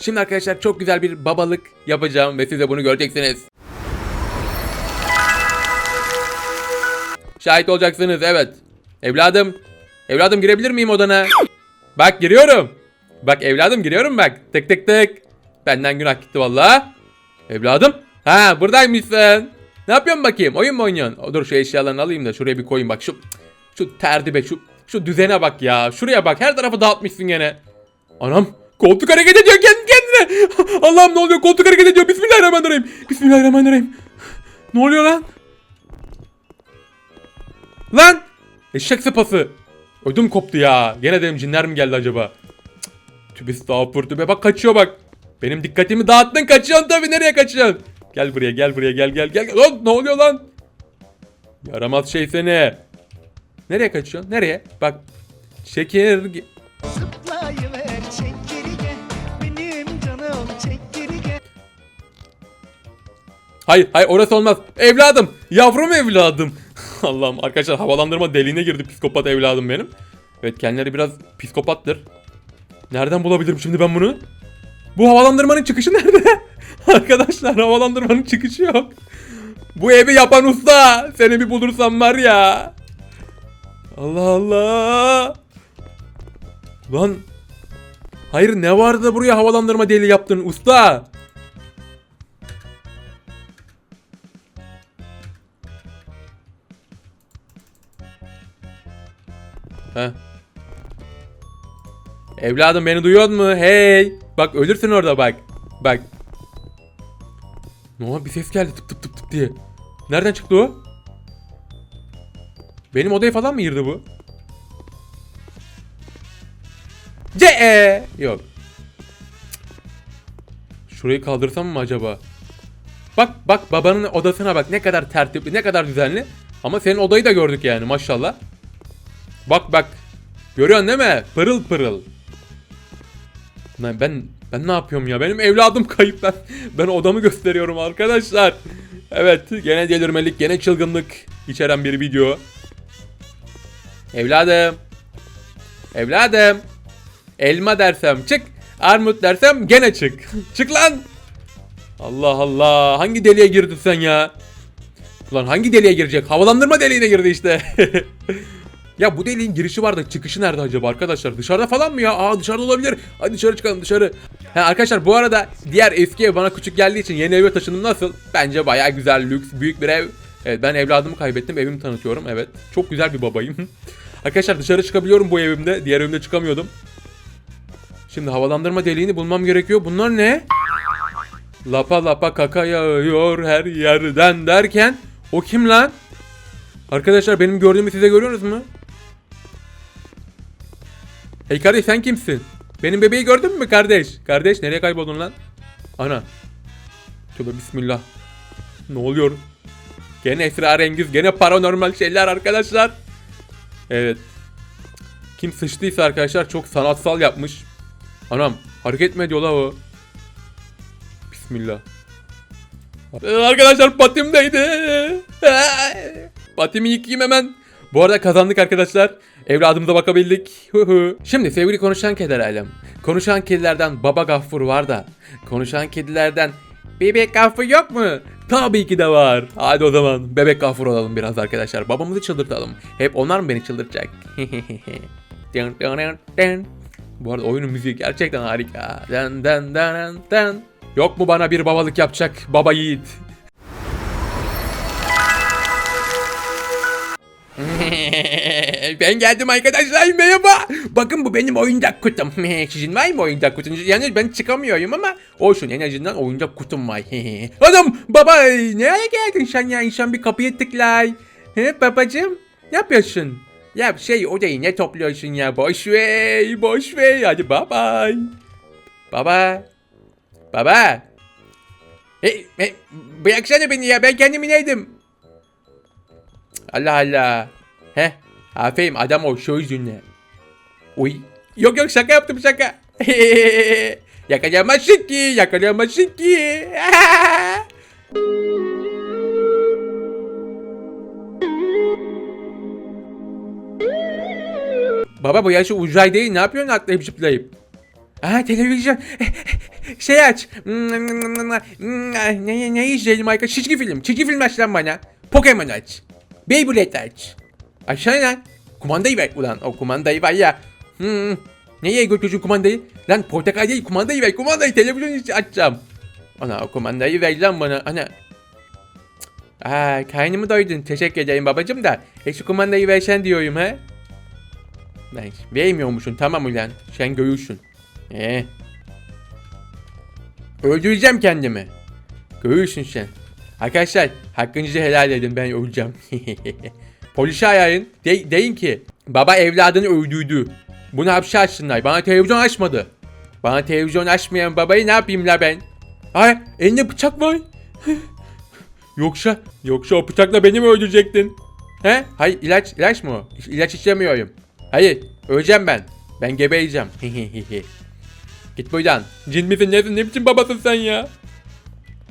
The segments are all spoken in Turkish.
Şimdi arkadaşlar çok güzel bir babalık yapacağım ve siz de bunu göreceksiniz. Şahit olacaksınız evet. Evladım. Evladım girebilir miyim odana? Bak giriyorum. Bak evladım giriyorum bak. Tık tık tık. Benden günah gitti valla. Evladım. Ha buradaymışsın. Ne yapıyorsun bakayım? Oyun mu oynuyorsun? Dur şu eşyalarını alayım da şuraya bir koyayım bak. Şu şu terdibe şu şu düzene bak ya. Şuraya bak. Her tarafı dağıtmışsın gene. Anam koltuk hareket ediyor kendi kendine. Allah'ım ne oluyor? Koltuk hareket ediyor. Bismillahirrahmanirrahim. Bismillahirrahmanirrahim. Ne oluyor lan? Lan! Eşek sıpası. Ödüm koptu ya. Gene dedim cinler mi geldi acaba? Tübe estağfurullah tübe. Bak kaçıyor bak. Benim dikkatimi dağıttın kaçıyorsun tabii. Nereye kaçıyorsun? Gel buraya gel buraya gel gel gel. Lan ne oluyor lan? Yaramaz şey seni. Nereye kaçıyorsun? Nereye? Bak. Çekirge... Hayır hayır orası olmaz. Evladım. Yavrum evladım. Allah'ım arkadaşlar havalandırma deliğine girdi psikopat evladım benim. Evet kendileri biraz psikopattır. Nereden bulabilirim şimdi ben bunu? Bu havalandırmanın çıkışı nerede? arkadaşlar havalandırmanın çıkışı yok. Bu evi yapan usta. Seni bir bulursam var ya. Allah Allah. Lan. Hayır ne vardı buraya havalandırma deliği yaptın usta? Evladım beni duyuyor mu? Hey! Bak ölürsün orada bak. Bak. Ne oldu? Bir ses geldi tıp tıp tıp tıp diye. Nereden çıktı o? Benim odaya falan mı girdi bu? Ce -e! Yok. Şurayı kaldırsam mı acaba? Bak bak babanın odasına bak ne kadar tertipli ne kadar düzenli. Ama senin odayı da gördük yani maşallah. Bak bak. Görüyorsun değil mi? Pırıl pırıl. Lan ben ben ne yapıyorum ya? Benim evladım kayıp ben. Ben odamı gösteriyorum arkadaşlar. Evet, gene delirmelik, gene çılgınlık içeren bir video. Evladım. Evladım. Elma dersem çık. Armut dersem gene çık. çık lan. Allah Allah. Hangi deliğe girdin sen ya? Ulan hangi deliğe girecek? Havalandırma deliğine girdi işte. Ya bu deliğin girişi var da çıkışı nerede acaba arkadaşlar? Dışarıda falan mı ya? Aa dışarıda olabilir. Hadi dışarı çıkalım dışarı. Ha, arkadaşlar bu arada diğer eski ev bana küçük geldiği için yeni eve taşındım nasıl? Bence bayağı güzel, lüks, büyük bir ev. Evet ben evladımı kaybettim. Evimi tanıtıyorum. Evet. Çok güzel bir babayım. arkadaşlar dışarı çıkabiliyorum bu evimde. Diğer evimde çıkamıyordum. Şimdi havalandırma deliğini bulmam gerekiyor. Bunlar ne? Lapa lapa kaka yağıyor her yerden derken o kim lan? Arkadaşlar benim gördüğümü size görüyorsunuz mu? Hey kardeş sen kimsin? Benim bebeği gördün mü kardeş? Kardeş nereye kayboldun lan? Ana. Tövbe bismillah. Ne oluyor? Gene esrarengiz, gene paranormal şeyler arkadaşlar. Evet. Kim sıçtıysa arkadaşlar çok sanatsal yapmış. Anam hareket mi ediyor la o? Bismillah. Arkadaşlar patimdeydi. Patimi yıkayayım hemen. Bu arada kazandık arkadaşlar. Evladımıza bakabildik. Şimdi sevgili konuşan kediler alem. Konuşan kedilerden baba gaffur var da. Konuşan kedilerden bebek gaffur yok mu? Tabii ki de var. Hadi o zaman bebek gaffur olalım biraz arkadaşlar. Babamızı çıldırtalım. Hep onlar mı beni çıldırtacak? Bu arada oyunun müziği gerçekten harika. Yok mu bana bir babalık yapacak baba yiğit? ben geldim arkadaşlar merhaba. Bakın bu benim oyuncak kutum. Sizin var mı oyuncak kutunuz? Yani ben çıkamıyorum ama olsun en azından oyuncak kutum var. Adam baba nereye geldin sen ya? İnsan bir kapıya tıklay. He babacım ne yapıyorsun? Ya şey odayı ne topluyorsun ya? Boş ver, boş ver. Hadi bye bye. Baba. Baba. Hey, hey, bıraksana beni ya ben kendimi neydim? Allah Allah. He? Aferin adam ol şu yüzünle. Uy. Yok yok şaka yaptım şaka. yakalayamazsın ki yakalayamazsın ki. Baba bu yaşı uzay değil ne yapıyorsun atlayıp zıplayıp? Aa televizyon. şey aç. Ne, ne izleyelim arkadaş? Çizgi film. Çizgi film aç lan bana. Pokemon aç. Beyblade aç. Aşağı lan. Kumandayı ver. Ulan o kumandayı var ya. Hmm. Neye götürsün kumandayı? Lan portakal değil kumandayı ver. Kumandayı televizyon açacağım. Ana o kumandayı ver lan bana. Ana. Aa karnımı doydun. Teşekkür ederim babacım da. E şu kumandayı versen diyorum ha. Lan vermiyormuşsun tamam ulan. Sen görürsün. Ee. Öldüreceğim kendimi. Görürsün sen. Arkadaşlar hakkınızı helal edin ben öleceğim. Polise arayın. De- deyin ki baba evladını öldürdü. Bunu hapse açsınlar. Bana televizyon açmadı. Bana televizyon açmayan babayı ne yapayım la ben? Ay elinde bıçak var. yoksa yoksa o bıçakla beni mi öldürecektin? He? Hayır ilaç ilaç mı? İlaç içemiyorum. Hayır öleceğim ben. Ben gebereceğim. Git buradan. Cin misin nesin ne biçim babasın sen ya?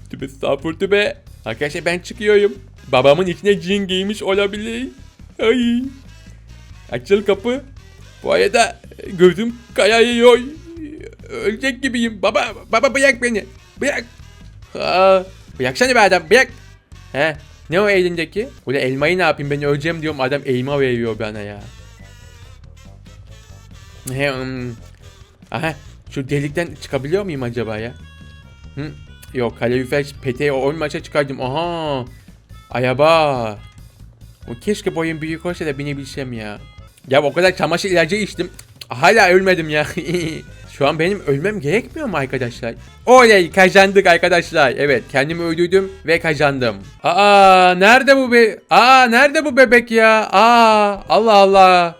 Tübe estağfurullah tübe. Arkadaşlar ben çıkıyorum. Babamın içine cin giymiş olabilir. Ay. Açıl kapı. Bu arada gözüm kayıyor. Ölecek gibiyim. Baba, baba bırak beni. Bırak. Aa, bıraksana be adam bırak. He. Ne o elindeki? Ulan elmayı ne yapayım ben öleceğim diyorum adam elma veriyor bana ya. He, hmm. Aha şu delikten çıkabiliyor muyum acaba ya? Hı? Yok kalorifer peteği o maça çıkardım. Aha. Ayaba. O keşke boyun büyük olsa da binebilsem ya. Ya o kadar çamaşır ilacı içtim. Hala ölmedim ya. Şu an benim ölmem gerekmiyor mu arkadaşlar? Oley kazandık arkadaşlar. Evet kendimi öldürdüm ve kazandım. Aa nerede bu be? Aa nerede bu bebek ya? Aa Allah Allah.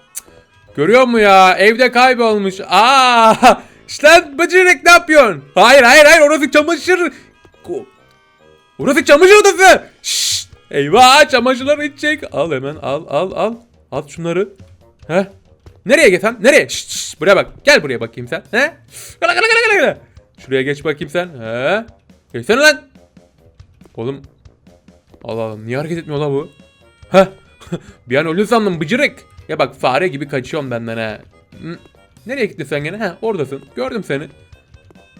Görüyor mu ya? Evde kaybolmuş. Aa! İşte bıcırık ne yapıyorsun? Hayır hayır hayır orası çamaşır. Ko- Orası çamaşır odası. Şşt! Eyvah çamaşırları içecek. Al hemen al al al. Al şunları. He? Nereye git sen? Nereye? Şşt, şşt, buraya bak. Gel buraya bakayım sen. He? Gel gel gel gel. Şuraya geç bakayım sen. He? Geçsene lan. Oğlum. Allah Allah niye hareket etmiyor la bu? Heh. bir an ölü sandım bıcırık. Ya bak fare gibi kaçıyorsun benden. Hı. Nereye gittin sen gene? Ha oradasın. Gördüm seni.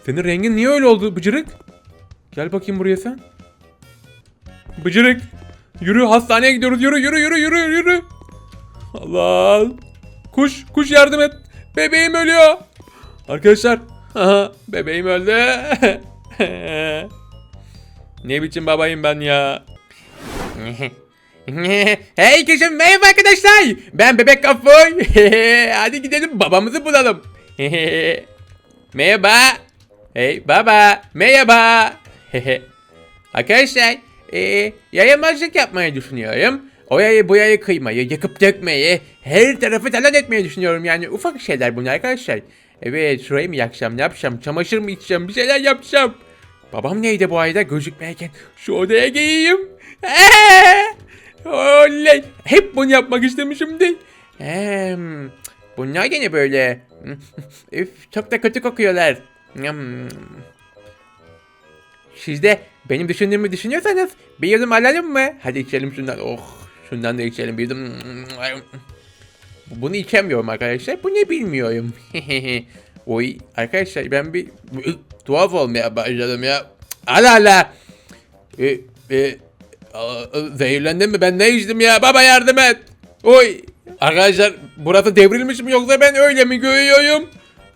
Senin rengin niye öyle oldu bıcırık? Gel bakayım buraya sen. Bıcırık. Yürü hastaneye gidiyoruz. Yürü yürü yürü yürü yürü. Allah. Kuş kuş yardım et. Bebeğim ölüyor. Arkadaşlar. Aha, bebeğim öldü. ne biçim babayım ben ya. hey kızım merhaba arkadaşlar. Ben bebek kafoy. Hadi gidelim babamızı bulalım. merhaba. Hey baba. Merhaba. arkadaşlar. E, yayamazlık yapmayı düşünüyorum. O yayı bu yayı kıymayı, yakıp dökmeyi, her tarafı talan etmeyi düşünüyorum yani. Ufak şeyler bunlar arkadaşlar. Evet şurayı mı yakacağım, ne yapacağım, çamaşır mı içeceğim, bir şeyler yapacağım. Babam neydi bu ayda gözükmeyken şu odaya gireyim. Oley! Hep bunu yapmak istemişimdir. Hem, bunlar gene böyle. Üf, çok da kötü kokuyorlar. Siz de benim düşündüğümü düşünüyorsanız bir yudum alalım mı? Hadi içelim şundan. Oh şundan da içelim bir yudum. Bunu içemiyorum arkadaşlar. Bu ne bilmiyorum. Oy arkadaşlar ben bir tuhaf olmaya başladım ya. Ala ala. E, e, zehirlendim mi? Ben ne içtim ya? Baba yardım et. Oy. Arkadaşlar burası devrilmiş mi yoksa ben öyle mi görüyorum?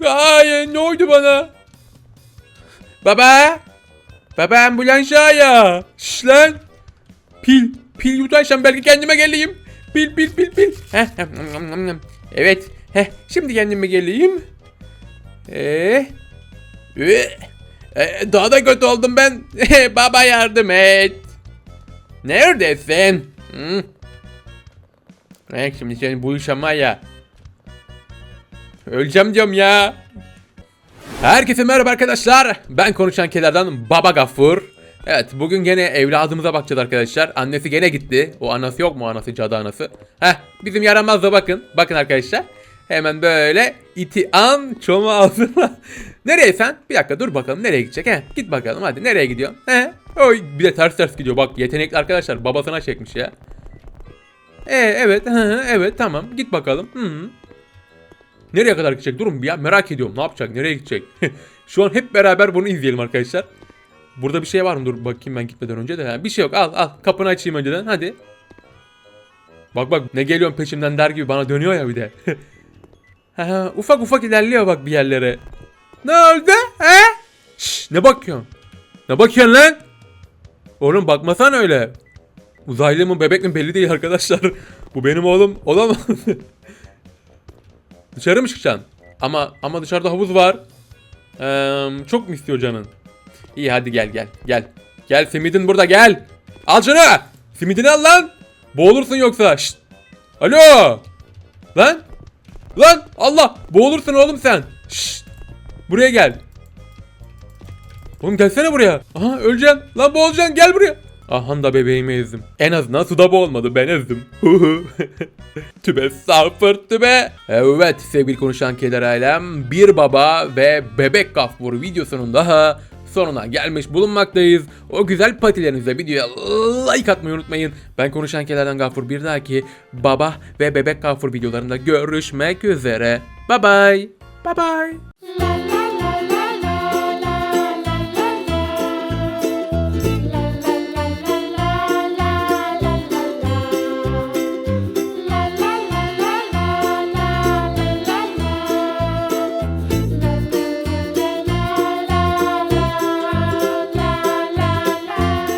Hayır ne oldu bana? Baba. Baba ambulans ya. Şş lan. Pil. Pil yutarsam belki kendime geleyim. Pil pil pil pil. Evet. Heh, şimdi kendime geleyim. Ee, ee, daha da kötü oldum ben. Baba yardım et. Neredesin? Hı? Evet şimdi seni buluşam var ya. Öleceğim diyorum ya. Herkese merhaba arkadaşlar. Ben konuşan kelerden Baba Gaffur. Evet bugün gene evladımıza bakacağız arkadaşlar. Annesi gene gitti. O anası yok mu anası cadı anası? Heh bizim yaramaz da bakın. Bakın arkadaşlar. Hemen böyle iti an çoma ağzına. nereye sen? Bir dakika dur bakalım nereye gidecek he? Git bakalım hadi nereye gidiyorsun? He? Oy bir de ters ters gidiyor bak yetenekli arkadaşlar babasına çekmiş ya. E evet hı hı, evet tamam git bakalım. Hı -hı. Nereye kadar gidecek? Durun bir ya merak ediyorum. Ne yapacak? Nereye gidecek? Şu an hep beraber bunu izleyelim arkadaşlar. Burada bir şey var mı? Dur bakayım ben gitmeden önce de. Ha, bir şey yok. Al al. Kapını açayım önceden. Hadi. Bak bak ne geliyorsun peşimden der gibi bana dönüyor ya bir de. ufak ufak ilerliyor bak bir yerlere. Ne oldu? He? Şş, ne bakıyorsun? Ne bakıyorsun lan? Oğlum bakmasan öyle. Uzaylı mı bebek mi belli değil arkadaşlar. Bu benim oğlum olamaz. Dışarı mı çıkacaksın? Ama ama dışarıda havuz var. Eee, çok mu istiyor canın? İyi hadi gel gel gel. Gel simidin burada gel. Al şunu. Simidini al lan. Boğulursun yoksa. Şşt. Alo. Lan. Lan Allah. Boğulursun oğlum sen. Şşt. Buraya gel. Oğlum gelsene buraya. Aha öleceksin. Lan boğulacaksın gel buraya. Aha da bebeğimi ezdim. En azından suda boğulmadı ben ezdim. tübe sıfır tübe. Evet sevgili konuşan keder ailem bir baba ve bebek gafur videosunun daha sonuna gelmiş bulunmaktayız. O güzel patilerinize videoya like atmayı unutmayın. Ben konuşan kederden gafur bir dahaki baba ve bebek gafur videolarında görüşmek üzere. Bye bye. Bye bye.